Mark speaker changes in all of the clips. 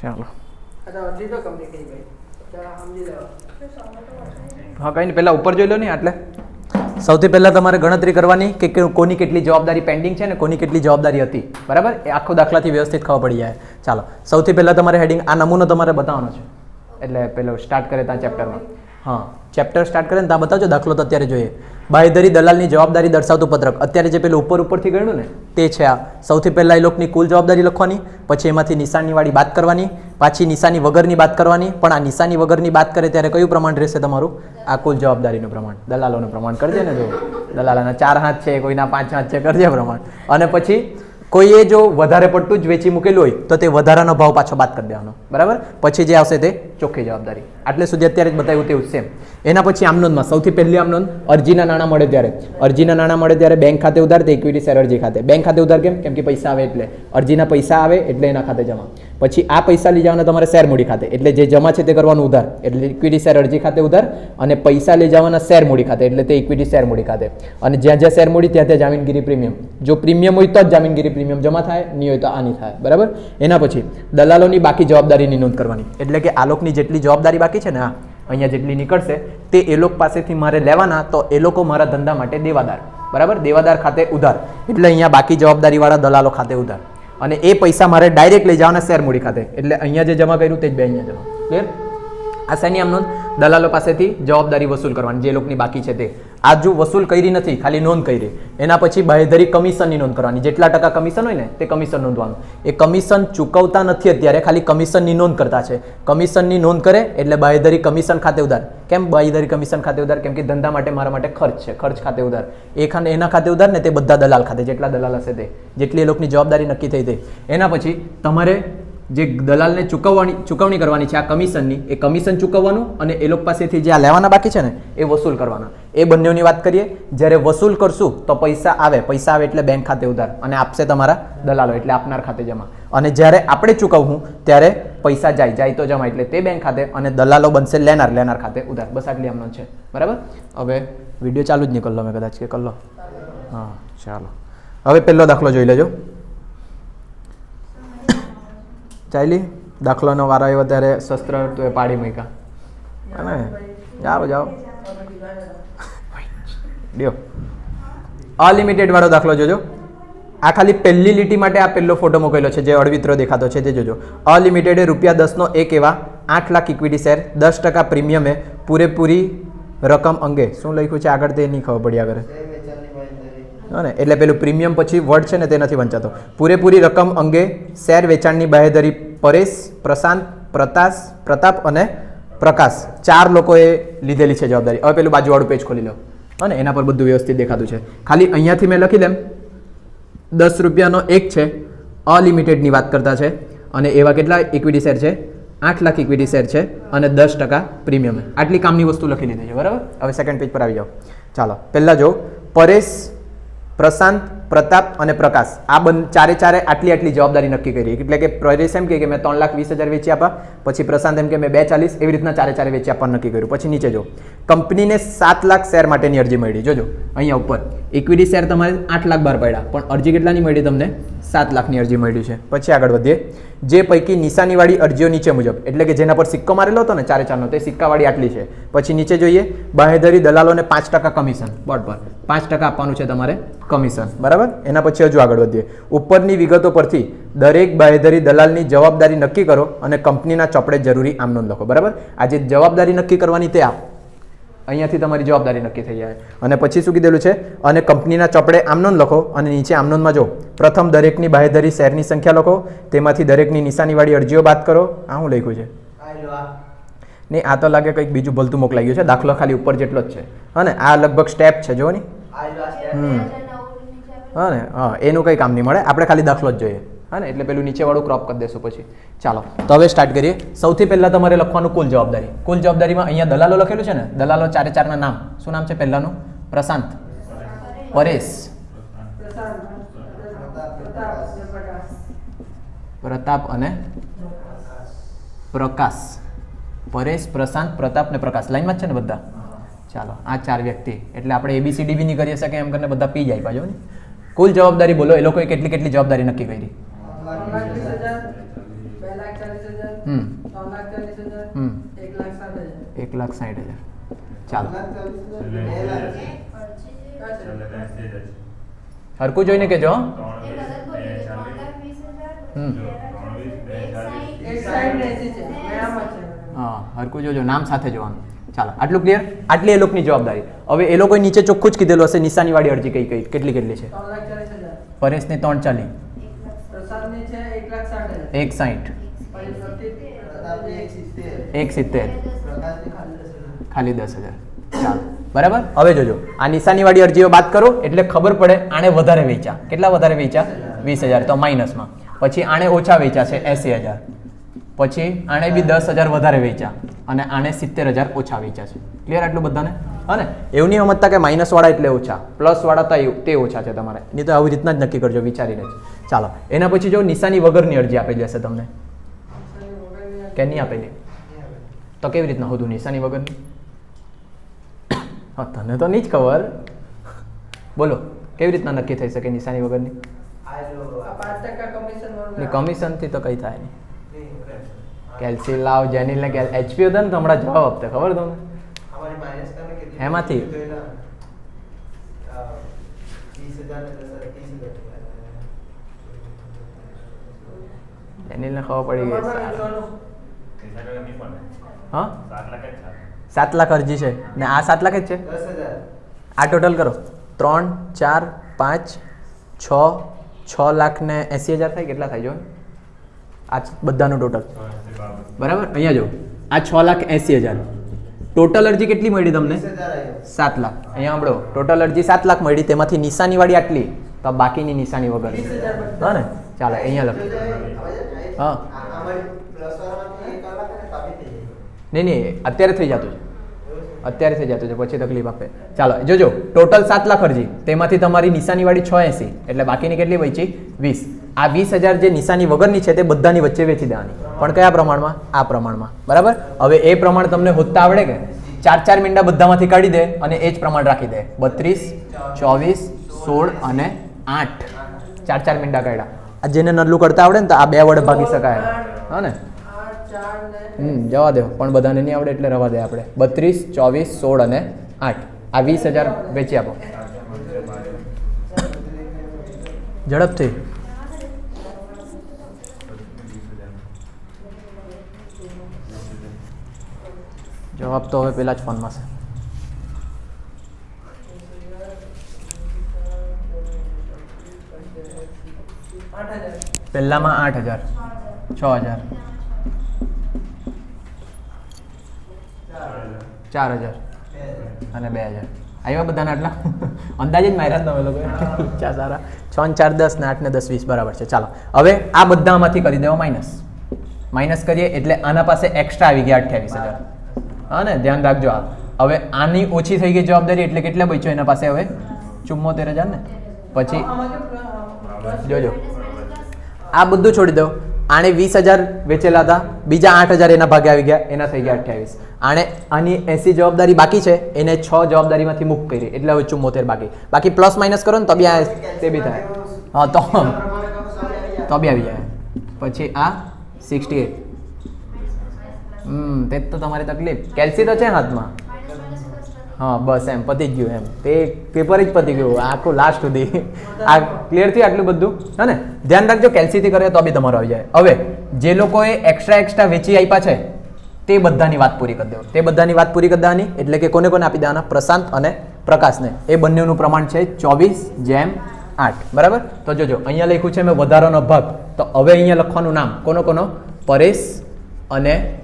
Speaker 1: ચાલો. હા કંઈ નહીં પહેલાં ઉપર જોઈ લો ને એટલે સૌથી પહેલાં તમારે ગણતરી કરવાની કે કે કોની કેટલી જવાબદારી પેન્ડિંગ છે ને કોની કેટલી જવાબદારી હતી. બરાબર? એ આખો દાખલાથી વ્યવસ્થિત ખબર પડી જાય. ચાલો સૌથી પહેલાં તમારે હેડિંગ આ નમૂનો તમારે બતાવવાનો છે. એટલે પેલો સ્ટાર્ટ કરે ત્યાં ચેપ્ટરમાં હા ચેપ્ટર સ્ટાર્ટ કરે ને ત્યાં બતાવજો દાખલો તો અત્યારે જોઈએ. બાહેધરી દલાલની જવાબદારી દર્શાવતું પત્રક. અત્યારે જે પેલું ઉપર ઉપરથી ગણ્યું ને, તે છે આ. સૌથી પહેલાં એ લોકોની કુલ જવાબદારી લખવાની, પછી એમાંથી નિશાનીવાળી વાત કરવાની, પાછી નિશાની વગરની વાત કરવાની, પણ આ નિશાની વગરની વાત કરે ત્યારે કયું પ્રમાણ રહેશે તમારું? આ કુલ જવાબદારીનું પ્રમાણ. દલાલોનું પ્રમાણ કરજે ને જો. દલાલાના ચાર હાથ છે, કોઈના પાંચ હાથ છે, કરજે પ્રમાણ. અને પછી કોઈએ જો વધારે પડતું જ વેચી મૂકેલું હોય, તો તે વધારાનો ભાવ પાછો બાદ કરી દેવાનો. બરાબર? પછી જે આવશે તે ચોખ્ખી જવાબદારી. આટલે સુધી અત્યારે જ બતાવ્યું તેવું સેમ એના પછી આમનોંધમાં સૌથી પહેલી આમનોંધ અરજીના નાણાં મળે ત્યારે. અરજીના નાણાં મળે ત્યારે બેંક ખાતે ઉધાર તે ઇક્વિટી શેર અરજી ખાતે. બેંક ખાતે ઉધાર કેમ? કેમ કે પૈસા આવે એટલે. અરજીના પૈસા આવે એટલે એના ખાતે જમા. પછી આ પૈસા લઈ જવાના તમારે શેર મૂડી ખાતે. એટલે જે જમા છે તે કરવાનું ઉધાર. એટલે ઇક્વિટી શેર અરજી ખાતે ઉધાર અને પૈસા લઈ જવાના શેર મૂડી ખાતે. એટલે તે ઇક્વિટી શેર મૂડી ખાતે. અને જ્યાં જ્યાં શેર મૂડી ત્યાં ત્યાં જામીનગીરી પ્રીમિયમ. જો પ્રીમિયમ હોય તો જ જામીનગીરી પ્રીમિયમ જમા થાય, નહીં હોય તો આ નહીં થાય. બરાબર? એના પછી દલાલોની બાકી જવાબદારીની નોંધ કરવાની. એટલે કે આ લોકોની જેટલી જવાબદારી બાકી છે ને આ અહીંયા જેટલી નીકળશે, તે એ લોકો પાસેથી મારે લેવાના, તો એ લોકો મારા ધંધા માટે દેવાદાર. બરાબર? દેવાદાર ખાતે ઉધાર. એટલે અહીંયા બાકી જવાબદારીવાળા દલાલો ખાતે ઉધાર. અને એ પૈસા મારે ડાયરેક્ટ લઈ જવાના શેર મૂડી ખાતે. એટલે અહીંયા જે જમા કર્યું તે જ બે અહીંયા જમા. ક્લિયર આ શેની આમનો દલાલો પાસેથી જવાબદારી વસૂલ કરવાની, જે લોકોની બાકી છે તે. આ જો વસૂલ કરી નથી, ખાલી નોંધ કરી. એના પછી બાહેધરી કમિશનની નોંધ કરવાની. જેટલા ટકા કમિશન હોય ને, તે કમિશન નોંધવાનું. એ કમિશન ચૂકવતા નથી અત્યારે, ખાલી કમિશનની નોંધ કરતા છે. કમિશનની નોંધ કરે એટલે બાહેધરી કમિશન ખાતે ઉધાર. કેમ બાહેધરી કમિશન ખાતે ઉધાર? કેમ કે ધંધા માટે મારા માટે ખર્ચ છે, ખર્ચ ખાતે ઉધાર. એ ખાને એના ખાતે ઉધાર ને તે બધા દલાલ ખાતે, જેટલા દલાલ હશે તે. જેટલી એ લોકોની જવાબદારી નક્કી થઈ તે. એના પછી તમારે જે દલાલને ચૂકવવાની ચૂકવણી કરવાની છે આ કમિશનની, એ કમિશન ચૂકવવાનું અને એ લોકો પાસેથી જે આ લેવાના બાકી છે ને, એ વસૂલ કરવાના. એ બંનેની વાત કરીએ, જ્યારે વસૂલ કરશું તો પૈસા આવે પૈસા આવે એટલે બેંક ખાતે ઉધાર અને આપશે તમારા દલાલો એટલે આપનાર ખાતે જમા. અને જ્યારે આપણે ચૂકવવું, ત્યારે પૈસા જાય જાય તો જમા એટલે તે બેંક ખાતે અને દલાલો બનશે લેનાર લેનાર ખાતે ઉધાર. બસ આટલી એમનો છે. બરાબર? હવે વીડિયો ચાલુ જ નહીં કરલો મેં કદાચ કે કરલો? હા, ચાલો. હવે પહેલો દાખલો જોઈ લેજો. ચાલી. દાખલાનો વારો આવ્યો ત્યારે શસ્ત્ર તું એ પાડી મૂક્યા. અને જાઓ જાઓ. લ્યો. અનલિમિટેડ વાળો દાખલો જોજો. આ ખાલી પહેલી લીટી માટે આ પહેલો ફોટો મોકલેલો છે, જે અડવિત્રો દેખાતો છે તે જોજો. અનલિમિટેડે રૂપિયા દસનો એક એવા આઠ લાખ ઇક્વિટી શેર દસ ટકા પ્રીમિયમે પૂરેપૂરી રકમ અંગે. શું લખ્યું છે? આગળ તે નહીં ખબર પડી આગળ. ને? એટલે પેલું પ્રીમિયમ પછી વર્ડ છે ને તે નથી વંચાતો. પૂરેપૂરી રકમ અંગે શેર વેચાણની બાહેધરી પરેશ, પ્રશાંત પ્રતાશ પ્રતાપ અને પ્રકાશ. ચાર લોકોએ લીધેલી છે જવાબદારી. હવે પેલું બાજુવાળું પેજ ખોલી લો. અને એના પર બધું વ્યવસ્થિત દેખાતું છે. ખાલી અહીંયાથી મેં લખી લેમ દસ રૂપિયાનો એક છે. અલિમિટેડની વાત કરતા છે. અને એવા કેટલા ઇક્વિટી શેર છે? આઠ લાખ ઇક્વિટી શેર છે અને દસ ટકા પ્રીમિયમ. આટલી કામની વસ્તુ લખી લીધી છે. બરાબર? હવે સેકન્ડ પેજ પર આવી જાઓ. ચાલો. પહેલાં જો, પરેશ પ્રશાંત પ્રતાપ અને પ્રકાશ, આ બન ચારે ચારે આટલી આટલી જવાબદારી નક્કી કરી. એટલે કે પ્રદેશ એમ કે મેં ત્રણ લાખ વીસ હજાર વેચી આપા પછી પ્રશાંત એમ કે મેં બે ચાલીસ, એવી રીતના ચારે ચારે વેચી આપવાનું નક્કી કર્યું. પછી નીચે જો કંપનીને સાત લાખ શેર માટેની અરજી મળી. જોજો, અહીંયા ઉપર. ઇક્વિટી શેર તમારે આઠ લાખ બહાર પડ્યા, પણ અરજી કેટલાની મળી તમને? સાત લાખની અરજી મળી છે. પછી આગળ વધીએ. જે પૈકી નિશાનીવાળી અરજીઓ નીચે મુજબ, એટલે કે જેના પર સિક્કો મારેલો હતો ને ચારે ચારનો, તે સિક્કાવાળી આટલી છે. પછી નીચે જોઈએ, બાહેધરી દલાલોને પાંચ ટકા કમિશન. બોર્ડ પર પાંચ ટકા આપવાનું છે તમારે કમિશન. બરાબર? એના પછી હજુ આગળ વધીએ. ઉપરની વિગતો પરથી દરેક બાહેધરી દલાલની જવાબદારી નક્કી કરો અને કંપનીના ચોપડે જરૂરી આમ નોંધ લખો. બરાબર? આ જે જવાબદારી નક્કી કરવાની તે આ. અહીંયાથી તમારી જવાબદારી નક્કી થઈ જાય. અને પછી શું કીધેલું છે? અને કંપનીના ચોપડે આમનોન લખો અને નીચે આમનોનમાં જો પ્રથમ દરેકની બાહેધરી શેરની સંખ્યા લખો. તેમાંથી દરેકની નિશાનીવાળી અરજીઓ બાદ કરો. આ હું લખ્યું છે? નહીં આ તો લાગે કંઈક બીજું ભલતું મોકલાઈ ગયું છે. દાખલો ખાલી ઉપર જેટલો જ છે. અને આ લગભગ સ્ટેપ છે. જો ને હમ. હા ને? હા, એનું કંઈ કામ નહીં મળે. આપણે ખાલી દાખલો જ જોઈએ. હા ને? એટલે પેલું નીચેવાળું ક્રોપ કરી દેશું પછી. ચાલો. તો હવે સ્ટાર્ટ કરીએ. સૌથી પહેલાં તમારે લખવાનું કુલ જવાબદારી. કુલ જવાબદારીમાં અહીંયા દલાલો લખેલું છે ને? દલાલો ચારે ચારના નામ. શું નામ છે પહેલાનું? પ્રશાંત. પરેશ. પ્રતાપ અને પ્રકાશ. પરેશ, પ્રશાંત, પ્રતાપ ને પ્રકાશ. લાઈનમાં જ છે ને બધા? ચાલો. આ ચાર વ્યક્તિ. એટલે આપણે એબીસીડી બી નહીં કરી શકીએ એમ કરીને બધા પી જાય બાજુ ને? કુલ જવાબદારી બોલો એ લોકોએ કેટલી કેટલી જવાબદારી નક્કી કરી
Speaker 2: બે લાખ વીસ હજાર બે લાખ ચાલીસ હજાર હજાર
Speaker 1: હમ
Speaker 2: ત્રણ લાખ ચાલીસ હજાર
Speaker 1: હમ
Speaker 2: એક લાખ સાત હજાર
Speaker 1: એક લાખ સાઠ હજાર ચાલો હરકું જોઈને કેજો હો. હમ
Speaker 2: એક સાઈડ ને એસી છે મેળામાં છે
Speaker 1: હા હરકું જોજો નામ સાથે જોવાનું ચાલો આટલું ક્લિયર આટલી એ લોકોની જવાબદારી. હવે એ લોકોએ નીચે ચોખ્ખું જ કીધેલું હશે નિશાનીવાળી અરજી કઈ કઈ કેટલી કેટલી છે? પરેશની ત્રણ ચાલી.
Speaker 2: એક સાઠ
Speaker 1: એક
Speaker 2: સિત્તેર. ખાલી દસ હજાર.
Speaker 1: ચાલો બરાબર? હવે જોજો આ નિશાનીવાળી અરજીઓ બાદ કરો એટલે ખબર પડે આણે વધારે વેચ્યા. કેટલા વધારે વેચ્યા? વીસ હજાર. તો માઇનસમાં પછી આણે ઓછા વેચ્યા છે એસી હજાર. પછી આણે બી દસ હજાર વધારે વેચ્યા અને આણે સિત્તેર હજાર ઓછા વેચ્યા છે. ક્લિયર આટલું બધાને? અને એવું નહીં સમજતા કે માઇનસવાળા એટલે ઓછા પ્લસ વાળા તો તે ઓછા છે તમારે. નહીં તો આવી રીતના જ નક્કી કરજો વિચારીને ચાલો એના પછી જો નિશાની વગરની અરજી આપેલી હશે તમને. કે નહીં આપેલી તો કેવી રીતના હતું નિશાની વગરની? હા તને તો નહીં જ ખબર. બોલો કેવી રીતના નક્કી થઈ શકે નિશાની વગરની? કમિશનથી તો કંઈ થાય નહીં. કેલ્સી લાવ જેની એટલે એચપી હતો ને તો હમણાં જવાબ આપતા ખબર તમને?
Speaker 3: એમાંથી?
Speaker 1: જેનીલને ખબર પડી ગઈ. હા? સાત લાખ અરજી છે. ને આ સાત લાખ જ છે? આ ટોટલ કરો. ત્રણ ચાર પાંચ છ છ લાખ ને એંસી હજાર થાય? કેટલા થાય જો આ બધાનું ટોટલ. બરાબર? અહીંયા જો. આ છ લાખ એંસી હજાર. ટોટલ અરજી કેટલી મળી તમને? સાત લાખ. અહીંયા સાંભળો. ટોટલ અરજી સાત લાખ મળી. તેમાંથી નિશાનીવાળી આટલી. તો બાકીની નિશાની વગર. હા ને? ચાલો અહીંયા લખ. હા. નહીં નહીં. અત્યારે થઈ જતું છે. અત્યારે થઈ જતું છે. પછી તકલીફ આપે. ચાલો જોજો. ટોટલ સાત લાખ અરજી. તેમાંથી તમારી નિશાનીવાળી છ એંસી. એટલે બાકીની કેટલી વેચી વીસ. આ વીસ હજાર જે નિશાની વગરની છે તે બધાની વચ્ચે વેચી દેવાની. પણ કયા પ્રમાણમાં? આ પ્રમાણમાં. બરાબર? હવે એ પ્રમાણ તમને હોદતા આવડે કે? ચાર ચાર મીંડા બધામાંથી કાઢી દે અને એ જ પ્રમાણ રાખી દે. બત્રીસ, ચોવીસ, સોળ અને આઠ. ચાર ચાર મીંડા કાઢ્યા. આ જેને નલ્લું કરતા આવડે ને તો આ બે વડે ભાગી શકાય. હા ને? હમ, જવા દો. પણ બધાને નહીં આવડે એટલે રવા દે આપણે. બત્રીસ, ચોવીસ, સોળ અને આઠ. આ વીસ હજાર વેચી આપો. ઝડપથી. જવાબ તો હવે પેલા જ ફોનમાં છે પહેલામાં આઠ હજાર છ હજાર ચાર હજાર અને બે હજાર આવ્યા બધાને આટલા અંદાજે જ માર્યા તમે લોકો ઈચ્છા સારા છ ને ચાર દસ ને આઠ ને દસ વીસ બરાબર છે ચાલો હવે આ બધામાંથી કરી દેવા માઇનસ માઇનસ કરીએ એટલે આના પાસે એક્સ્ટ્રા આવી ગયા અઠ્યાવીસ હજાર હા ને ધ્યાન રાખજો આ. હવે આની ઓછી થઈ ગઈ જવાબદારી એટલે કેટલા બચ્યો એના પાસે હવે? ચુમ્મોતેર હજાર ને? પછી જોજો. આ બધું છોડી દો આણે વીસ હજાર વેચેલા હતા. બીજા આઠ હજાર એના ભાગે આવી ગયા. એના થઈ ગયા અઠ્યાવીસ. આણે આની એસી જવાબદારી બાકી છે. એને છ જવાબદારીમાંથી મુક્ત કરી. એટલે હવે ચુમ્મોતેર બાકી. બાકી પ્લસ માઇનસ કરો ને તો બી આ તે બી થાય. હા, તો તો બી આવી જાય. પછી આ સિક્સટી એટ હમ, તે તો તમારી તકલીફ. કેલ્સી તો છે હાથમાં? હા, બસ એમ, પતી ગયું એમ. તે પેપર જ પતી ગયું, આખું લાસ્ટ સુધી. આ ક્લિયર થયું આટલું બધું? હે ધ્યાન રાખજો, કેલ્સીથી કરે તો બી તમારો આવી જાય. હવે, જે લોકોએ એક્સ્ટ્રા એક્સ્ટ્રા વેચી આપ્યા છે, તે બધાની વાત પૂરી કરી દો. તે બધાની વાત પૂરી કરી દેવાની, એટલે કે કોને કોને આપી દેવાના? પ્રશાંત અને પ્રકાશને. એ બંનેનું પ્રમાણ છે ચોવીસ જેમ આઠ. બરાબર? તો જોજો, અહીંયા લખ્યું છે, મેં વધારાનો ભાગ. તો હવે અહીંયા લખવાનું નામ. કોનો કોનો? પરેશ અને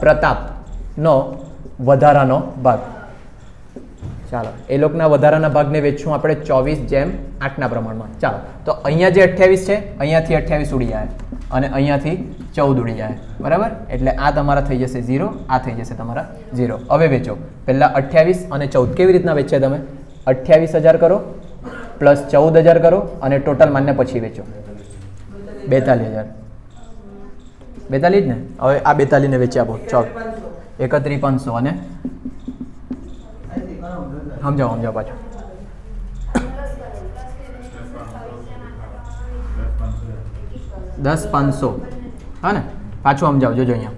Speaker 1: પ્રતાપનો વધારાનો ભાગ. ચાલો, એ લોકોના વધારાના ભાગને વેચશું આપણે ચોવીસ જેમ આઠના પ્રમાણમાં. ચાલો, તો અહીંયા જે અઠ્યાવીસ છે, અહીંયાથી અઠ્યાવીસ ઉડી જાય અને અહીંયાથી ચૌદ ઉડી જાય. બરાબર? એટલે આ તમારા થઈ જશે ઝીરો, આ થઈ જશે તમારા ઝીરો. હવે વેચો. પહેલાં અઠ્યાવીસ અને ચૌદ કેવી રીતના વેચ્યા તમે? અઠ્યાવીસ હજાર કરો, પ્લસ ચૌદ હજાર કરો અને ટોટલ માન્ય પછી વેચો. બેતાલીસ હજાર. બેતાલીસ ને? હવે આ બેતાલીસને વેચી આપો. ચોક. એકત્રીસ પાંચસો, અને? સમજાવો સમજાવો પાછું. દસ પાંચસો. હા ને? પાછું સમજાવ, જોજો અહીંયા.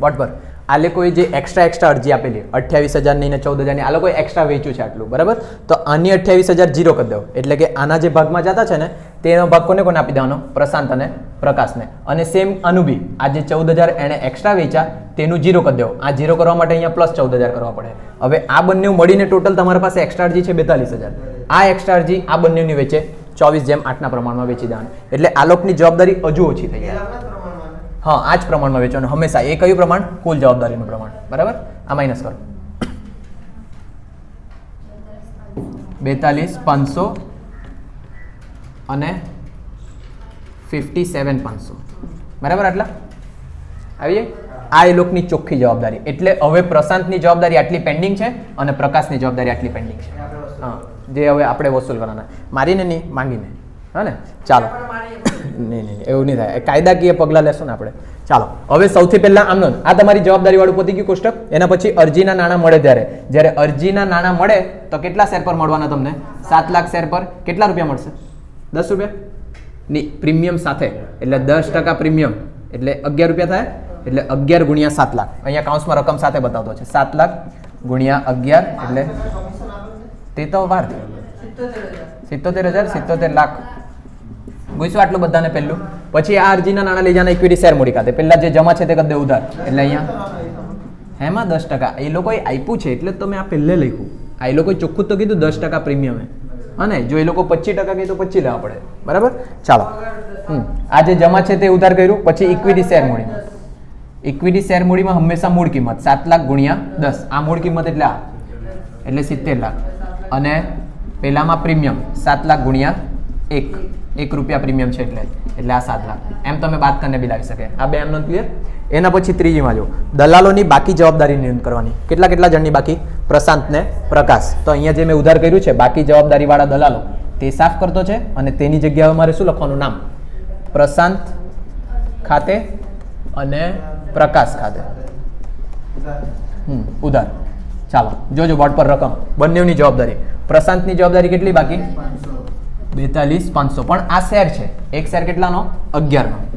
Speaker 1: બોટ પર આ લોકોએ જે એક્સ્ટ્રા એક્સ્ટ્રા અરજી આપેલી, અઠ્યાવીસ હજારની ને ચૌદ હજારની આ લોકોએ એક્સ્ટ્રા વેચ્યું છે આટલું, બરાબર? તો આની અઠ્યાવીસ હજાર જીરો કરી દો. એટલે કે આના જે ભાગમાં જતા છે ને તેનો ભાગ કોને કોને આપી દેવાનો? પ્રશાંત અને પ્રકાશને. અને સેમ અનુભી. આ જે ચૌદ હજાર એણે એક્સ્ટ્રા વેચ્યા, તેનું જીરો કરી દેવો. આ જીરો કરવા માટે અહીંયા પ્લસ ચૌદ હજાર કરવા પડે. હવે આ બંને મળીને ટોટલ તમારા પાસે એક્સ્ટ્રાજી છે બેતાલીસ હજાર આ એક્સ્ટ્રાજી આ બંનેની વેચે ચોવીસ જેમ આઠના પ્રમાણમાં વેચી દેવાનું. એટલે આ લોકોની જવાબદારી હજુ ઓછી થઈ જાય? હા, આ જ પ્રમાણમાં વેચવાનું. હંમેશા એ કયું પ્રમાણ? કુલ જવાબદારીનું પ્રમાણ. બરાબર? આ માઇનસ કરો. બેતાલીસ, પાંચસો અને ફિફ્ટી સેવન પાંચસો બરાબર આટલા? આવી જાય આ એ લોકોની ચોખ્ખી જવાબદારી. એટલે હવે પ્રશાંતની જવાબદારી આટલી પેન્ડિંગ છે અને પ્રકાશની જવાબદારી આટલી પેન્ડિંગ છે. હા, જે હવે આપણે વસૂલ કરવાના. મારીને નહીં માંગીને હા ને? ચાલો. નહીં નહીં, એવું નહીં થાય. કાયદાકીય પગલાં લેશું ને આપણે. ચાલો. હવે સૌથી પહેલાં આમનો આ તમારી જવાબદારીવાળું પતી ગયું કોષ્ટક. એના પછી અરજીના નાણાં મળે ત્યારે. જ્યારે અરજીના નાણાં મળે, તો કેટલા શેર પર મળવાના તમને? સાત લાખ શેર પર. કેટલા રૂપિયા મળશે? દસ રૂપિયા? ની પ્રીમિયમ સાથે. એટલે દસ ટકા પ્રીમિયમ. એટલે અગિયાર રૂપિયા થાય? એટલે અગિયાર ગુણ્યા સાત લાખ. અહીંયા કાઉન્સમાં રકમ સાથે બતાવતો છે. સાત લાખ ગુણ્યા અગિયાર એટલે તે તો વાર.
Speaker 2: સિત્તોતેર હજાર
Speaker 1: સિત્તોતેર લાખ. ગુસ્યું આટલું બધાને પહેલું. પછી આ અરજીના નાણાં લઈ જવાના ઇક્વિટી શેર મૂડી ખાતે. પહેલાં જે જમા છે તે કદે ઉધાર. એટલે અહીંયા હેમાં દસ ટકા. એ લોકોએ આપ્યું છે એટલે તો તમે આ પહેલે લખ્યું. આ એ લોકોએ ચોખ્ખું તો કીધું દસ ટકા પ્રીમિયમ હા ને, જો એ લોકો પચીસ ટકા કહે તો પચીસ લેવા પડે. બરાબર? ચાલો. આજે જમા છે તે ઉધાર કર્યું, પછી ઇક્વિટી શેર મૂડી ઇક્વિટી શેર મૂડીમાં હંમેશા મૂળ કિંમત, સાત લાખ ગુણ્યા દસ. આ મૂળ કિંમત એટલે આ. એટલે સિત્તેર લાખ. અને પહેલામાં પ્રીમિયમ, સાત લાખ ગુણ્યા એક. એક રૂપિયા પ્રીમિયમ છે એટલે. એટલે આ સાત લાખ. એમ તમે બાદ કરીને બી લાવી શકે. આ બે એમનો ક્લિયર એના પછી ત્રીજીમાં જો, દલાલોની બાકી જવાબદારી નોંધ કરવાની. કેટલા કેટલા જણની બાકી? પ્રશાંતને પ્રકાશ. તો અહીંયા જે મેં ઉધાર કર્યું છે, બાકી જવાબદારીવાળા દલાલો, તે સાફ કરતો છે અને તેની જગ્યાએ મારે શું લખવાનું? નામ. પ્રશાંત ખાતે અને પ્રકાશ ખાતે. હમ, ઉધાર. ચાલો, જોજો બોર્ડ પર રકમ. બંનેની જવાબદારી. પ્રશાંતની જવાબદારી કેટલી બાકી? બેતાલીસ, પાંચસો. પણ આ શેર છે. એક શેર કેટલાનો? અગિયારનો.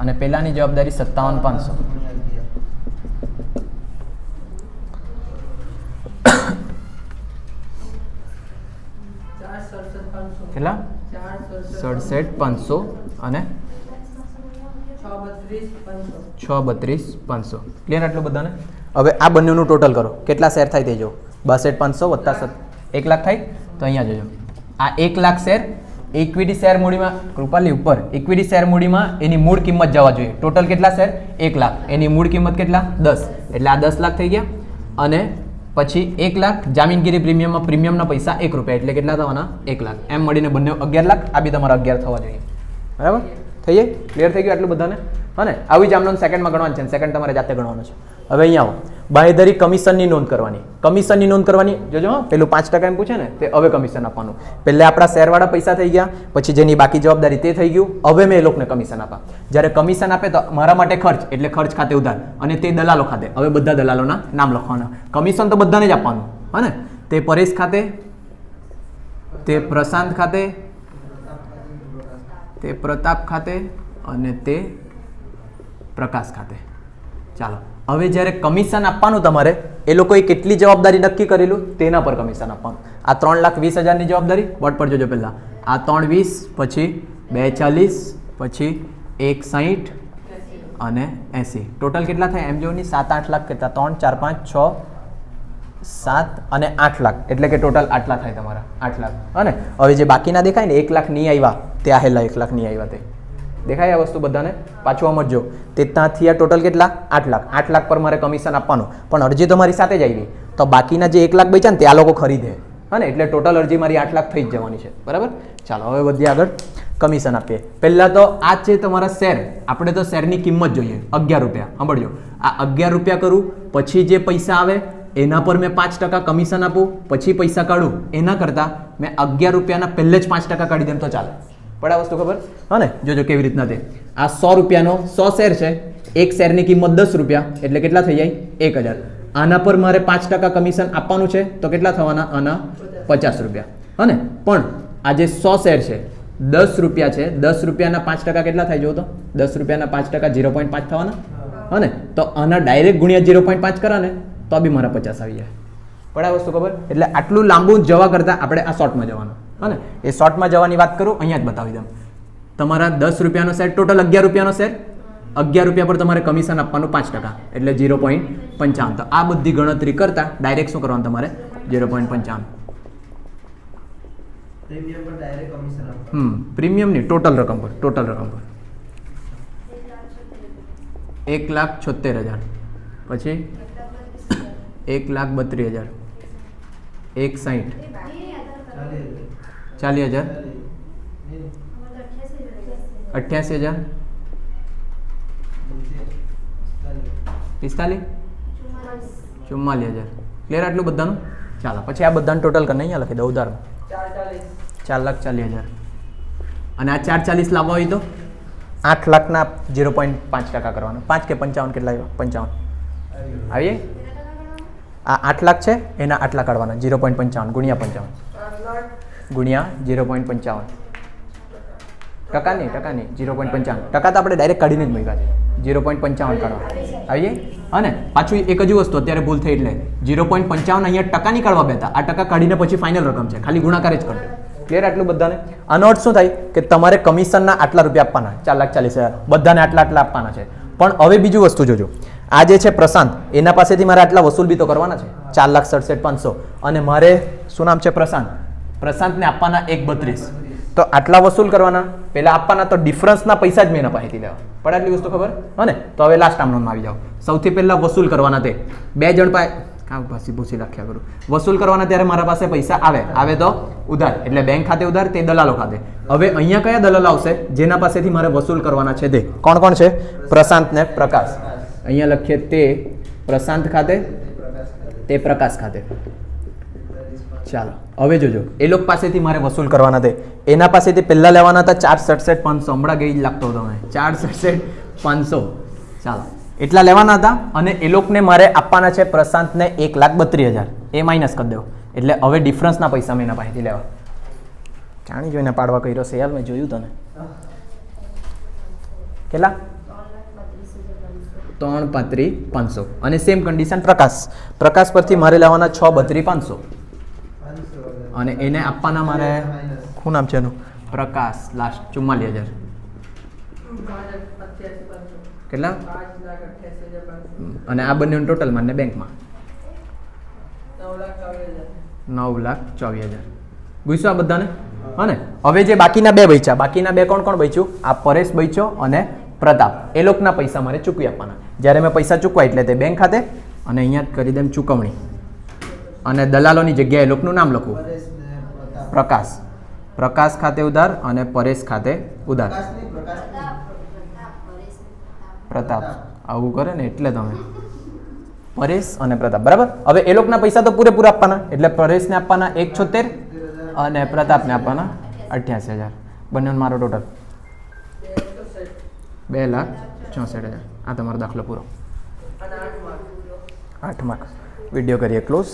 Speaker 1: અને પહેલાંની જવાબદારી સત્તાવન પાંચસો. કેટલા?
Speaker 2: સડસઠ
Speaker 1: પાંચસો અને
Speaker 2: છ બત્રીસ પાંચસો.
Speaker 1: ક્લિયર આટલું બધાને? હવે આ બંનેનું ટોટલ કરો. કેટલા શેર થાય તે જો બાસઠ પાંચસો વત્તા એક લાખ થાય? તો અહીંયા જોજો. આ એક લાખ શેર ઇક્વિટી શેર મૂડીમાં, કૃપાલી ઉપર. ઇક્વિટી શેર મૂડીમાં એની મૂળ કિંમત જવા જોઈએ. ટોટલ કેટલા શેર એક લાખ. એની મૂળ કિંમત કેટલા? દસ. એટલે આ દસ લાખ થઈ ગયા. અને પછી એક લાખ જામીનગીરી પ્રીમિયમમાં, પ્રીમિયમના પૈસા એક રૂપિયા. એટલે કેટલા થવાના? એક લાખ. એમ મળીને બંને અગિયાર લાખ. આ બી તમારા અગિયાર થવા જોઈએ. બરાબર? થઈ જાય ક્લિયર થઈ ગયું આટલું બધાને? હા ને આવી જ આમનો સેકન્ડમાં ગણવાનું છે સેકન્ડ તમારે જાતે ગણવાનું છે. હવે અહીંયા આવો. બાંહેધરી કમિશનની નોંધ કરવાની. કમિશનની નોંધ કરવાની. જોજો પેલું પાંચ ટકા એમ પૂછે ને, તે હવે કમિશન આપવાનું. પહેલે આપણા શેરવાળા પૈસા થઈ ગયા, પછી જેની બાકી જવાબદારી તે થઈ ગયું, હવે મેં એ લોકોને કમિશન આપા. જ્યારે કમિશન આપે તો મારા માટે ખર્ચ, એટલે ખર્ચ ખાતે ઉધાર, અને તે દલાલો ખાતે. હવે બધા દલાલોના નામ લખવાના. કમિશન તો બધાને જ આપવાનું, હા ને? તે પરેશ ખાતે, તે પ્રશાંત ખાતે, તે પ્રતાપ ખાતે, અને તે પ્રકાશ ખાતે. ચાલો. હવે જ્યારે કમિશન આપવાનું તમારે, એ લોકોએ કેટલી જવાબદારી નક્કી કરેલું? તેના પર કમિશન આપવાનું. આ ત્રણ લાખ વીસ હજારની જવાબદારી? બોર્ડ પર જોજો પહેલાં. આ ત્રણ વીસ, પછી બે ચાલીસ, પછી એક સાહીઠ અને એંસી. ટોટલ કેટલા થાય? એમ જોની સાત આઠ લાખ કેટલા? ત્રણ, ચાર, પાંચ, છ, સાત અને આઠ લાખ. એટલે કે ટોટલ આટલા થાય તમારા. આઠ લાખ. અને હવે જે બાકીના દેખાય ને, એક લાખ નહીં આવ્યા તે આહેલા એક લાખ નહીં આવ્યા તે. દેખાય આ વસ્તુ બધાને? પાછું સમજો તે ત્યાંથી આ ટોટલ કેટલા? આઠ લાખ. આઠ લાખ પર મારે કમિશન આપવાનું. પણ અરજી તો મારી સાથે જ આવી. તો બાકીના જે એક લાખ બચ્યા ને તે આ લોકો ખરીદે. હા ને? એટલે ટોટલ અરજી મારી આઠ લાખ થઈ જ જવાની છે. બરાબર? ચાલો, હવે વધીએ આગળ. કમિશન આપીએ. પહેલાં તો આ છે તમારા શેર. આપણે તો શેરની કિંમત જોઈએ. અગિયાર રૂપિયા. સાંભળજો. આ અગિયાર રૂપિયા કરું, પછી જે પૈસા આવે, એના પર મેં પાંચ ટકા કમિશન આપું, પછી પૈસા કાઢું. એના કરતાં મેં અગિયાર રૂપિયાના પહેલે જ પાંચ ટકા કાઢી દેમ તો ચાલે. પડે આ વસ્તુ ખબર? હા ને? જોજો કેવી રીતના તે. આ સો રૂપિયાનો સો શેર છે. એક શેરની કિંમત દસ રૂપિયા. એટલે કેટલા થઈ જાય? એક હજાર. આના પર મારે પાંચ ટકા કમિશન આપવાનું છે. તો કેટલા થવાના? આના પચાસ રૂપિયા. હા ને? પણ આ જે સો શેર છે, દસ રૂપિયા છે. દસ રૂપિયાના પાંચ ટકા કેટલા થાય જો તો? દસ રૂપિયાના પાંચ ટકા ઝીરો પોઈન્ટ પાંચ થવાના? હા તો આના ડાયરેક્ટ ગુણ્યા ઝીરો પોઈન્ટ પાંચ કરા ને તો બી મારા પચાસ આવી જાય. પડ્યા વસ્તુ ખબર? એટલે આટલું લાંબુ જવા કરતાં આપણે આ શોર્ટમાં જવાનું. હા ને? એ શોર્ટમાં જવાની વાત કરું અહીંયા જ બતાવી દઉં. તમારા દસ રૂપિયાનો શેર ટોટલ અગિયાર રૂપિયાનો શેર અગિયાર રૂપિયા પર તમારે કમિશન આપવાનું પાંચ ટકા એટલે ઝીરો પોઈન્ટ પંચાવન. તો આ બધી ગણતરી કરતાં ડાયરેક્ટ શું કરવાનું તમારે? ઝીરો પોઈન્ટ પંચાવન.
Speaker 3: પ્રીમિયમ પર ડાયરેક્ટ કમિશન આપવાનું.
Speaker 1: હમ પ્રીમિયમની ટોટલ રકમ પર ટોટલ રકમ પર. એક લાખ છોતેર હજાર. પછી? એક લાખ બત્રીસ હજાર. એક સાહીઠ ચાલીસ હજાર? અઠ્યાસી હજાર? પિસ્તાલીસ? ચુમ્માલીસ હજાર. ક્લિયર આટલું બધાનું? ચાલો, પછી આ બધાનું ટોટલ કરીને અહીંયા લખી દઉં ઉધારમાં
Speaker 2: ચાર
Speaker 1: લાખ ચાલીસ હજાર. અને આ ચાર ચાલીસ લાવવા હોય તો? આઠ લાખના ઝીરો પોઈન્ટ પાંચ ટકા કરવાનું. પાંચ કે પંચાવન કેટલા આવ્યા? પંચાવન. આવીએ? આ આઠ લાખ છે, એના આટલા કાઢવાના. ઝીરો પોઈન્ટ પંચાવન ગુણ્યા પંચાવન. ગુણ્યા ઝીરો પોઈન્ટ પંચાવન. ટકા નહીં ટકા નહીં, ઝીરો પોઈન્ટ પંચાવન. ટકા તો આપણે ડાયરેક્ટ કાઢીને જ મૂક્યા છે. ઝીરો પોઈન્ટ પંચાવન કાઢવા આવીએ અને પાછું એક જ વસ્તુ, અત્યારે ભૂલ થઈ એટલે. ઝીરો પોઈન્ટ પંચાવન અહીંયા ટકા નહીં કાઢવા બેતા. આ ટકા કાઢીને પછી ફાઇનલ રકમ છે. ખાલી ગુણાકાર જ કરજો. ક્લિયર આટલું બધાને? આનો અર્થ શું થાય? કે તમારે કમિશનના આટલા રૂપિયા આપવાના ચાર લાખ ચાલીસ હજાર. બધાને આટલા આટલા આપવાના છે. પણ હવે બીજું વસ્તુ જોજો. આ જે છે પ્રશાંત, એના પાસેથી મારે આટલા વસૂલ બી તો કરવાના છે. ચાર લાખ સડસઠ પાંચસો. અને મારે શું નામ છે? પ્રશાંત. પ્રશાંતને આપવાના એક બત્રીસ. તો આટલા વસૂલ કરવાના? પહેલાં આપવાના તો ડિફરન્સના પૈસા જ મેં પાસેથી લેવા. પડે આટલી વસ્તુ ખબર? હા તો હવે લાસ્ટ આમનોમાં આવી જાઓ. સૌથી પહેલાં વસૂલ કરવાના તે. બે જણ પાસે કાં પાછી ભૂસી રાખ્યા કરું વસૂલ કરવાના ત્યારે મારા પાસે પૈસા આવે. આવે તો ઉધાર. એટલે બેંક ખાતે ઉધાર, તે દલાલો ખાતે. હવે અહીંયા કયા દલાલ આવશે? જેના પાસેથી મારે વસૂલ કરવાના છે તે. કોણ કોણ છે? પ્રશાંત ને પ્રકાશ. અહીંયા લખીએ તે પ્રશાંત ખાતે, તે પ્રકાશ ખાતે. ચાલો, હવે જોજો. એ લોકો પાસેથી મારે વસૂલ કરવાના છે એના પાસેથી પહેલાં લેવાના હતા ચાર સડસઠ પાંચસો. હમણાં ગઈ જ લાગતો હતો મને. ચાર સડસઠ પાંચસો. ચાલો, એટલા લેવાના હતા અને એ લોકોને મારે આપવાના છે પ્રશાંતને એક લાખ બત્રીસ હજાર. એ માઇનસ કરી દો. એટલે હવે ડિફરન્સના પૈસા મેં એના પાસેથી લેવા. જાણી જોઈને પાડવા કર્યો છે. યાર, મેં જોયું તને. કેટલા? ત્રણ પાંત્રી પાંચસો. અને સેમ કન્ડિશન પ્રકાશ. પ્રકાશ પરથી મારે લેવાના છ બત્રી પાંચસો. અને એને આપવાના મારે શું નામ છે એનું? પ્રકાશ લાસ્ટ ચુમ્માલીસ હજાર. કેટલા? અને આ બંનેનું ટોટલ મને બેંકમાં
Speaker 2: નવ લાખ ચોવીસ હજાર.
Speaker 1: ગુસ્સો આ બધાને? હા. ને હવે જે બાકીના બે બચ્યા બાકીના બે કોણ કોણ બચ્યું? આ પરેશ બચ્યો અને પ્રતાપ. એ લોકોના પૈસા મારે ચૂકવી આપવાના. જ્યારે મેં પૈસા ચૂકવા એટલે તે બેંક ખાતે અને અહીંયા કરી દેમ ચૂકવણી. અને દલાલોની જગ્યાએ એ લોકોનું નામ લખવું. પ્રકાશ. પ્રકાશ ખાતે ઉધાર અને પરેશ ખાતે ઉધાર. પ્રતાપ. આવું કરે ને એટલે તમે. પરેશ અને પ્રતાપ. બરાબર? હવે એ લોકોના પૈસા તો પૂરેપૂરા આપવાના. એટલે પરેશને આપવાના એક છોતેર અને પ્રતાપને આપવાના અઠ્યાસી હજાર. બંનેનો મારો ટોટલ
Speaker 2: બે
Speaker 1: લાખ ચોસઠ હજાર. આ તમારો દાખલો પૂરો.
Speaker 2: આઠ માર્ક
Speaker 1: આઠ માર્ક વીડિયો કરીએ. ક્લોઝ